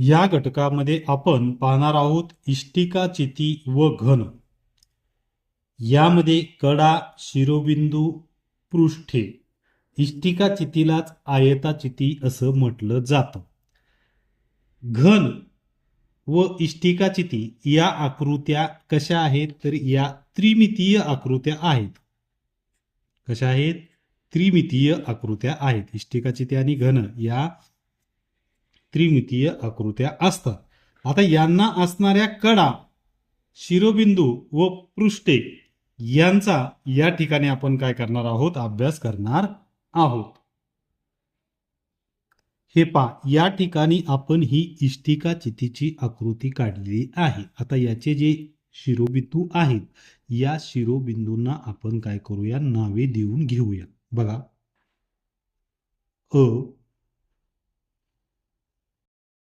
या घटकामध्ये आपण पाहणार आहोत इष्टिका चिती व घन. यामध्ये कडा शिरोबिंदू पृष्ठे. इष्टिका चितीलाच आयता चिती असं म्हटलं जातं. घन व इष्टिका चिती या आकृत्या कशा आहेत? तर या त्रिमितीय आकृत्या आहेत. कशा आहेत? त्रिमितीय आकृत्या आहेत. इष्टिका चिती आणि घन या त्रिमितीय आकृत्या असतात. आता यांना असणाऱ्या कडा शिरोबिंदू व पृष्ठे यांचा या ठिकाणी आपण काय करणार आहोत? अभ्यास करणार आहोत. हे पा या ठिकाणी आपण ही इष्टिका चितीची आकृती काढलेली आहे. आता याचे जे शिरोबिंदू आहेत या शिरोबिंदूंना आपण काय करूया? नावे देऊन घेऊया. बघा. अ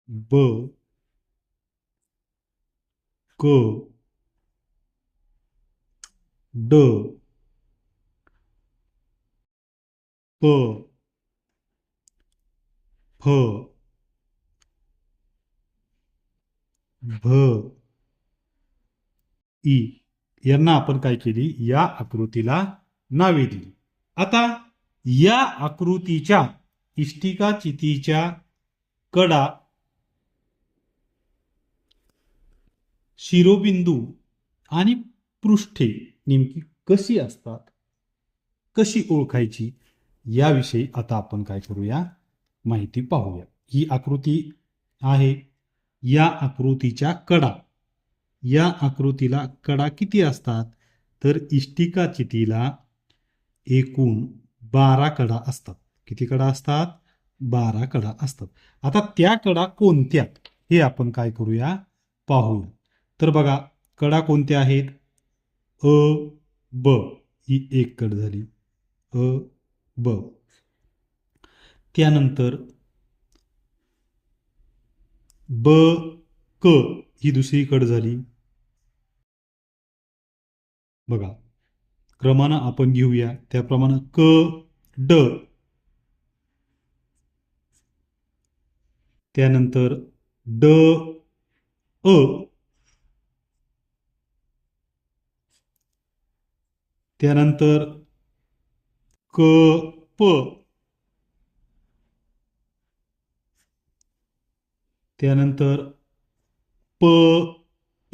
ब क ड प फ भ ई यांना आपण काय केली? या आकृतीला नावे दिली. आता या आकृतीच्या इष्टिका चितीच्या कडा शिरोबिंदू आणि पृष्ठे नेमकी कशी असतात कशी ओळखायची याविषयी आता आपण काय करूया माहिती पाहूया. ही आकृती आहे. या आकृतीच्या कडा. या आकृतीला कडा किती असतात? तर इष्टिका चितीला एकूण बारा कडा असतात. किती कडा असतात? बारा कडा असतात. आता त्या कडा कोणत्या? हे आपण काय करूया? पाहूया. तर बघा कडा कोणत्या आहेत? अ ब. ही एक कड झाली. अ ब. त्यानंतर ब क ही दुसरी कड झाली. बघा क्रमानं आपण घेऊया. त्याप्रमाणे क ड. त्यानंतर ड अ. त्यानंतर क प. त्यानंतर प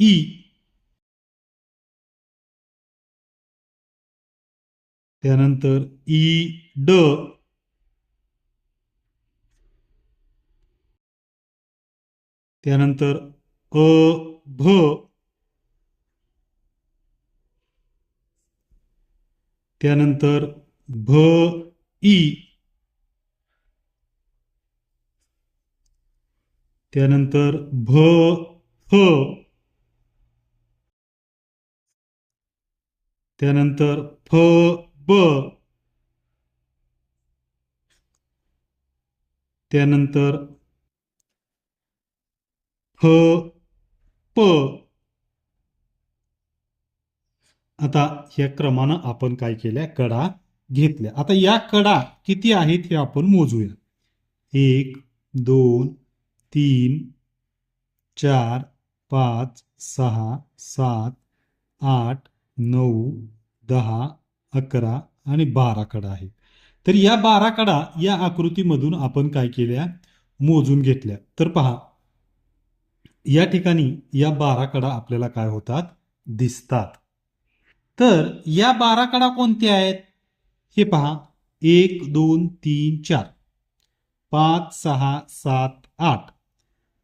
ई त्यानंतर ई ड. त्यानंतर अ भ. त्यानंतर भ ई त्यानंतर भ फ. त्यानंतर फ ब. त्यानंतर फ प. आता ह्या क्रमानं आपण काय केल्या? कडा घेतल्या. आता या कडा किती आहेत हे आपण मोजूया. एक दोन तीन चार पाच सहा सात आठ नऊ दहा अकरा आणि बारा कडा आहेत. तर या बारा कडा या आकृतीमधून आपण काय केल्या? मोजून घेतल्या. तर पहा या ठिकाणी या बारा कडा आपल्याला काय होतात? दिसतात. तर या बारा कडा कोणत्या आहेत? हे पहा. एक दोन तीन चार. पाच सहा सात आठ.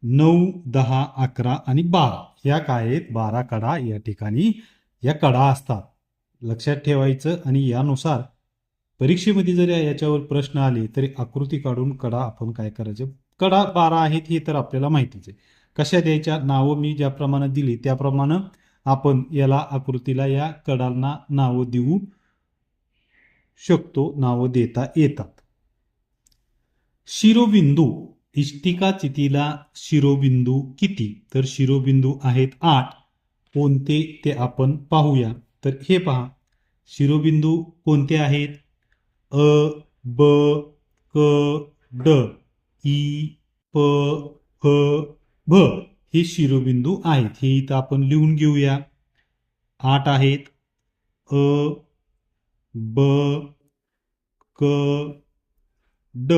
नऊ दहा अकरा आणि बारा. ह्या काय आहेत? बारा कडा या ठिकाणी या कडा असतात. लक्षात ठेवायचं आणि यानुसार परीक्षेमध्ये जर याच्यावर प्रश्न आले तरी आकृती काढून कडा आपण काय करायचं? कडा बारा आहेत हे तर आपल्याला माहितीच आहे. कशा द्यायच्या? नावं मी ज्याप्रमाणे दिली त्याप्रमाणे आपण याला आकृतीला या कडांना नावं देऊ शकतो नावं देता येतात. शिरोबिंदू इष्टिका चितीला शिरोबिंदू किती? तर शिरोबिंदू आहेत आठ. कोणते ते आपण पाहूया. तर हे पहा. शिरोबिंदू कोणते आहेत? अ ब क ड ई प फ भ. हे शिरोबिंदू आहेत. हे इथं आपण लिहून घेऊया. आठ आहेत. अ ब क ड.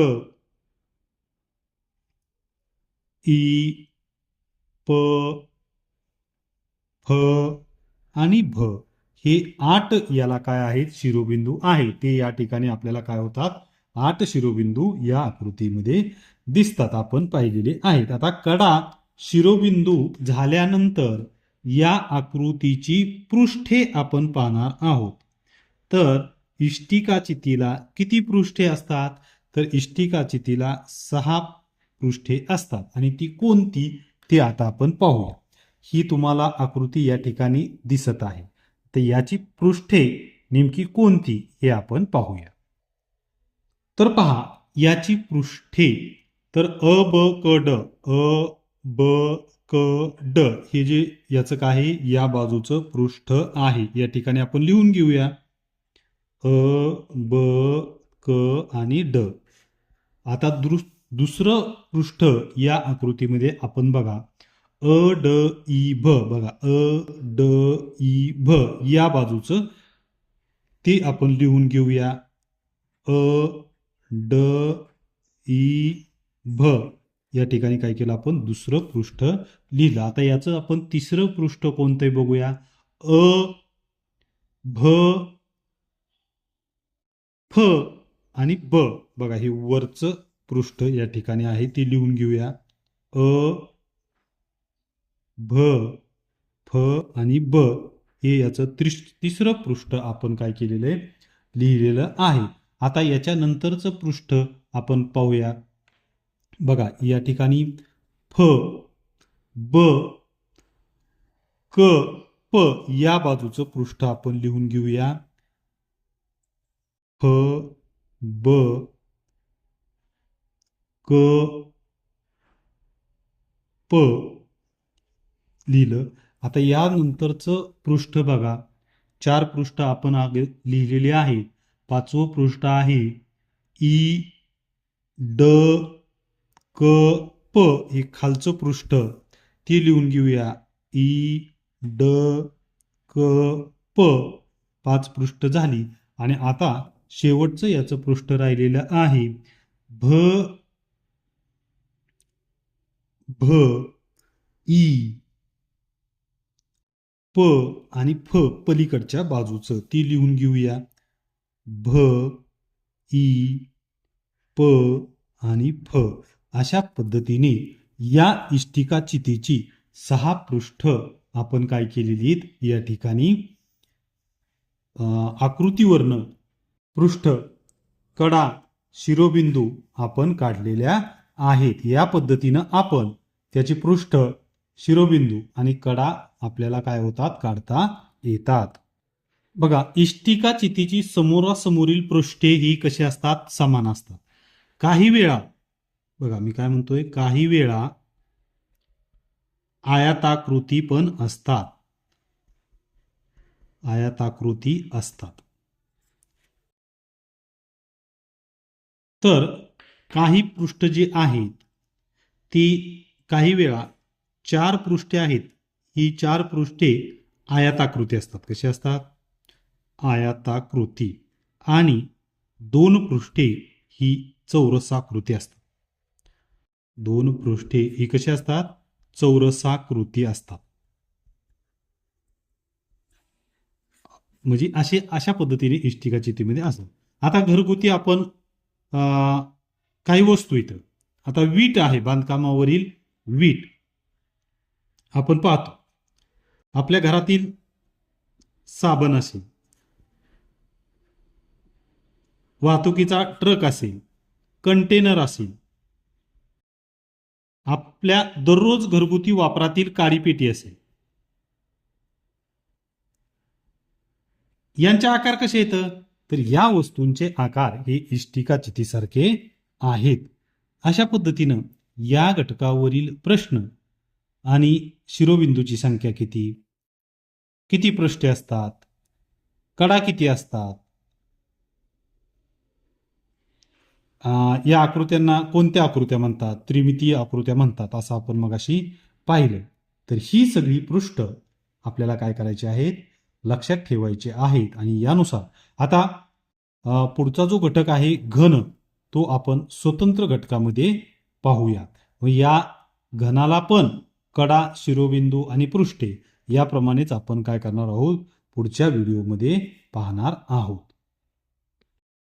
ई प फ आणि भ. हे आठ याला काय आहेत? शिरोबिंदू आहे ते या ठिकाणी आपल्याला काय होतात? आठ शिरोबिंदू या आकृतीमध्ये दिसतात. आपण पाहिलेले आहेत. आता कडा शिरोबिंदू झाल्यानंतर या आकृतीची पृष्ठे आपण पाहणार आहोत. तर इष्टिका चितीला किती पृष्ठे असतात? तर इष्टिका चितीला सहा पृष्ठे असतात आणि ती कोणती ते आता आपण पाहूया. ही तुम्हाला आकृती या ठिकाणी दिसत आहे. तर याची पृष्ठे नेमकी कोणती हे आपण पाहूया. तर पहा याची पृष्ठे तर अ ब क ड अ ब क ड हे जे याचं काय आहे? या बाजूचं पृष्ठ आहे. या ठिकाणी आपण लिहून घेऊया. अ ब क आणि ड. आता दृ दुसरं पृष्ठ या आकृतीमध्ये आपण बघा. अ ड ई भ. बघा. अ ड ई भ या बाजूचं ते आपण लिहून घेऊया. अ ड ई भ. या ठिकाणी काय केलं आपण? दुसरं पृष्ठ लिहिलं. आता याचं आपण तिसरं पृष्ठ कोणतंही बघूया. अ भ फ आणि ब. बघा हे वरचं पृष्ठ या ठिकाणी आहे ते लिहून घेऊया. अ भ फ आणि ब. हे याचं त्रिश तिसरं पृष्ठ आपण काय केलेलं आहे? लिहिलेलं आहे. आता याच्यानंतरचं पृष्ठ आपण पाहूया. बघा या ठिकाणी फ ब क प या बाजूचं पृष्ठ आपण लिहून घेऊया. फ ब क प लिहिलं. आता यानंतरचं पृष्ठ बघा. चार पृष्ठ आपण आगे लिहिलेले आहेत. पाचवं पृष्ठ आहे ई ड क प हे खालचं पृष्ठ. ते लिहून घेऊया. ई ड क प. पाच पृष्ठ झाली. आणि आता शेवटचं याचं पृष्ठ राहिलेलं आहे. भ भ ई प आणि फ पलीकडच्या बाजूचं. ती लिहून घेऊया. भ ई प आणि फ. अशा पद्धतीने या इष्टिका चितीची सहा पृष्ठ आपण काय केलेली आहेत? या ठिकाणी अं, आकृतीवरनं पृष्ठ कडा शिरोबिंदू आपण काढलेल्या आहेत. या पद्धतीनं आपण त्याची पृष्ठ शिरोबिंदू आणि कडा आपल्याला काय होतात? काढता येतात. बघा इष्टिका चितीची समोरासमोरील पृष्ठे ही कशी असतात? समान असतात. काही वेळा बघा मी काय म्हणतोय काही वेळा आयाताकृती पण असतात. आयाताकृती असतात. तर काही पृष्ठ जी आहेत ती काही वेळा चार पृष्ठे आहेत ही चार पृष्ठे आयाताकृती असतात. कशी असतात? आयाताकृती. आणि दोन पृष्ठे ही चौरसाकृती असतात. दोन पृष्ठे ही कशी असतात चौरसाकृती असतात. म्हणजे असे अशा पद्धतीने इष्टिका चितीमध्ये असतात. आता घरगुती आपण काही वस्तू इथं. आता वीट आहे बांधकामावरील वीट. आपण पाहतो. आपल्या घरातील साबण असेल. वाहतुकीचा ट्रक असेल. कंटेनर असेल. आपल्या दररोज घरगुती वापरातील काळी पेटी असेल. यांचे आकार कसे येतं? तर या वस्तूंचे आकार हे इष्टिका चितीसारखे आहेत. अशा पद्धतीनं या घटकावरील प्रश्न आणि शिरोबिंदूची संख्या किती? किती पृष्ठे असतात? कडा किती असतात अं, या आकृत्यांना कोणत्या आकृत्या म्हणतात? त्रिमितीय आकृत्या म्हणतात असं आपण मगाशी पाहिलं. तर ही सगळी पृष्ठ आपल्याला काय करायची आहेत? लक्षात ठेवायचे आहेत. आणि यानुसार आता पुढचा जो घटक आहे घन तो आपण स्वतंत्र घटकामध्ये पाहूयात. व या घनाला पण कडा शिरोबिंदू आणि पृष्ठे याप्रमाणेच आपण काय करणार आहोत? पुढच्या व्हिडिओमध्ये पाहणार आहोत.